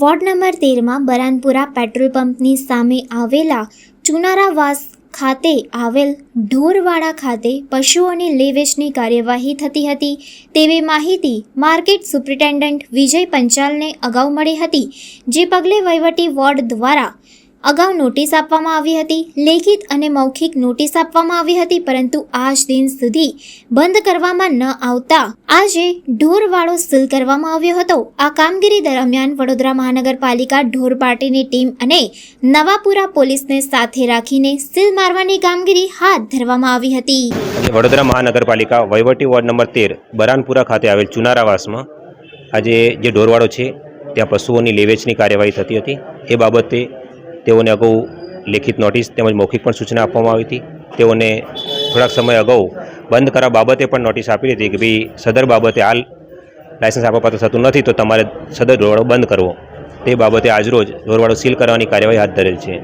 Ward number તેરમાં Baranpura petrol પંપની સામે આવેલા ચુનારાવાસ ખાતે આવેલ ઢોરવાડા ખાતે પશુઓની લેવેચની કાર્યવાહી થતી હતી. તેવી માહિતી માર્કેટ સુપ્રિન્ટેન્ડન્ટ વિજય પંચાલને અગાઉ મળી હતી, જે પગલે વહીવટી વોર્ડ દ્વારા અગાઉ નોટિસ આપવામાં આવી હતી, લેખિત અને મૌખિક નોટિસ આપવામાં આવી હતી, પરંતુ આજ દિન સુધી બંધ કરવામાં ન આવતા આજે ઢોરવાળો સીલ કરવામાં આવ્યો હતો. આ કામગીરી દરમિયાન વડોદરા મહાનગરપાલિકા ઢોર પાર્ટીની ટીમ અને નવાપુરા પોલીસને સાથે રાખીને સીલ મારવાની કામગીરી હાથ ધરવામાં આવી હતી. વડોદરા મહાનગરપાલિકા વહીવટી વોર્ડ નંબર તેર, બરાનપુરા ખાતે આવેલ ચુનારાવાસમાં આજે જે ઢોરવાળો છે, ત્યાં પશુઓની લેવેચની કાર્યવાહી થતી હતી. એ બાબતે તેઓને અગાઉ લેખિત નોટિસ તેમજ મૌખિક પણ સૂચના આપવામાં આવી હતી. તેઓને થોડાક સમય અગાઉ બંધ કરવા બાબતે પણ નોટિસ આપી હતી કે ભાઈ સદર બાબતે હાલ લાયસન્સ આપવા પાત્ર થતું નથી, તો તમારે સદર ઢોરવાડો બંધ કરવો. તે બાબતે આજરોજ ઢોરવાડો સીલ કરવાની કાર્યવાહી હાથ ધરેલ છે.